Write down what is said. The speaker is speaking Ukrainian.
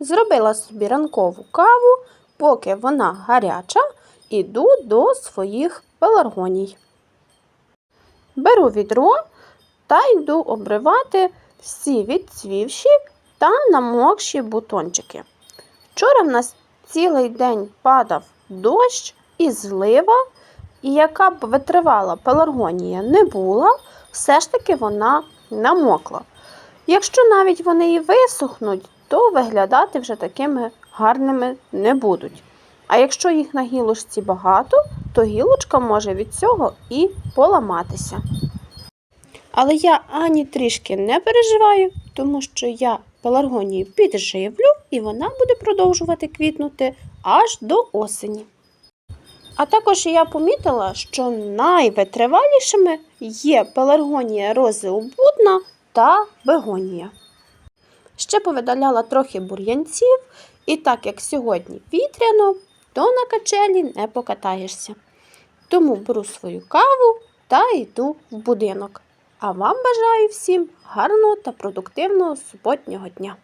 зробила собі ранкову каву, поки вона гаряча, іду до своїх пеларгоній. Беру відро та йду обривати всі відцвівші та намокші бутончики. Вчора в нас цілий день падав дощ і злива, і яка б витривала пеларгонія не була, все ж таки вона намокла. Якщо навіть вони і висохнуть, то виглядати вже такими гарними не будуть. А якщо їх на гілочці багато, то гілочка може від цього і поламатися. Але я ані трішки не переживаю, тому що я пеларгонію підживлю і вона буде продовжувати квітнути аж до осені. А також я помітила, що найвитривалішими є пеларгонія розеобудна та бегонія. Ще повидаляла трохи бур'янців, і так як сьогодні вітряно, то на качелі не покатаєшся. Тому беру свою каву та йду в будинок. А вам бажаю всім гарного та продуктивного суботнього дня!